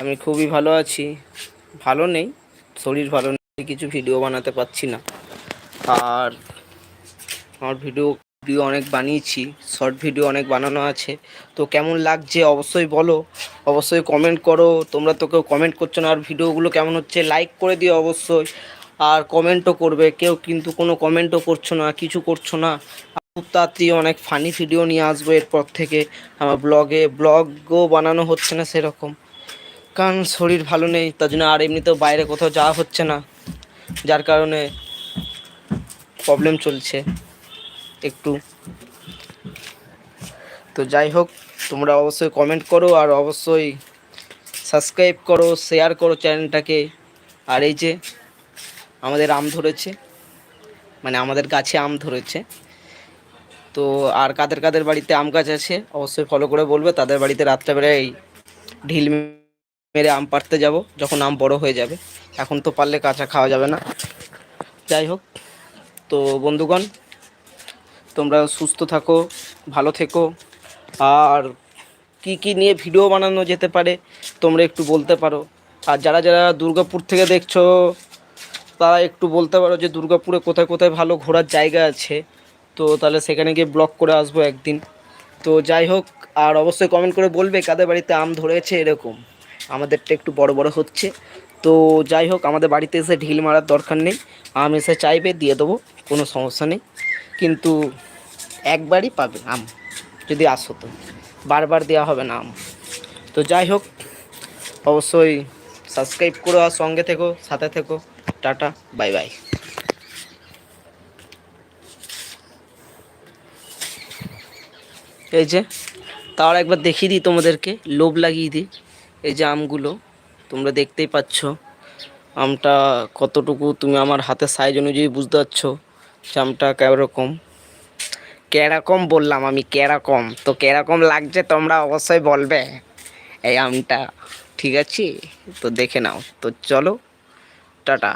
আমি খুবই ভালো আছি। ভালো নেই, শরীর ভালো নেই, কিছু ভিডিও বানাতে পারছি না। আর আমার ভিডিও ভিডিও অনেক বানিয়েছি শর্ট ভিডিও অনেক বানানো আছে। তো কেমন লাগছে অবশ্যই বলো, অবশ্যই কমেন্ট করো। তোমরা তো কেউ কমেন্ট করছ না, আর ভিডিওগুলো কেমন হচ্ছে লাইক করে দিও অবশ্যই। আর কমেন্টও করবে, কেউ কিন্তু কোনো কমেন্টও করছ না, কিছু করছ না। তাড়াতাড়ি অনেক ফানি ভিডিও নিয়ে আসব এরপর থেকে। আমার ব্লগে ব্লগও বানানো হচ্ছে না সেরকম। কারণ শরীর ভালো নেই, তার জন্য আর এমনিতেও বাইরে কোথাও যাওয়া হচ্ছে না। যার কারণে প্রবলেম চলছে একটু। তো যাই হোক, তোমরা অবশ্যই কমেন্ট করো আর অবশ্যই সাবস্ক্রাইব করো শেয়ার করো চ্যানেলটাকে আর এই যে আমাদের আম ধরেছে মানে আমাদের গাছে আম ধরেছে। তো আর কাদের কাদের বাড়িতে আম গাছ আছে, অবশ্যই ফলো করে বলবে, তাদের বাড়িতে রাত্রেবেলায় ঢিল মেরে আম পাড়তে যাব, যখন আম বড় হয়ে যাবে। এখন তো পারলে কাঁচা খাওয়া যাবে না। যাই হোক, তো বন্ধুগণ, তোমরা সুস্থ থাকো, ভালো থেকো। আর কি কি নিয়ে ভিডিও বানানো যেতে পারে, তোমরা একটু বলতে পারো। আর যারা যারা দুর্গাপুর থেকে দেখছ, তারা একটু বলতে পারো যে দুর্গাপুরে কোথায় কোথায় ভালো ঘোরার জায়গা আছে। তো তাহলে সেখানে গিয়ে ব্লগ করে আসব একদিন। তো যাই হোক, আর অবশ্যই কমেন্ট করে বলবে কাদের বাড়িতে আম ধরেছে এরকম। আমাদেরটা একটু বড় বড় হচ্ছে। তো যাই হোক, আমাদের বাড়িতে এসে ঢিল মারার দরকার নেই। আম এসে চাইবে, দিয়ে দেবো, কোনো সমস্যা নেই। কিন্তু একবারই পাবে আম, যদি আসো তো। বারবার দেওয়া হবে না আম। তো যাই হোক, অবশ্যই সাবস্ক্রাইব করো আর সঙ্গে থেকো, সাথে থেকো। Tata, bye bye. এই যে, তার একবার দেখিয়ে দিই তোমাদেরকে, লোভ লাগিয়ে দিই। এই যে আমগুলো, তোমরা দেখতেই পাচ্ছ। আমটা কতটুকু তুমি আমার হাতে সাইজ অনুযায়ী বুঝতে পারছ যে আমটা কেরকম কেরকম বললাম আমি, কেরকম। তো কেরকম লাগছে তোমরা অবশ্যই বলবে এই আমটা। ঠিক আছে? তো দেখে নাও। তো চলো, টাটা।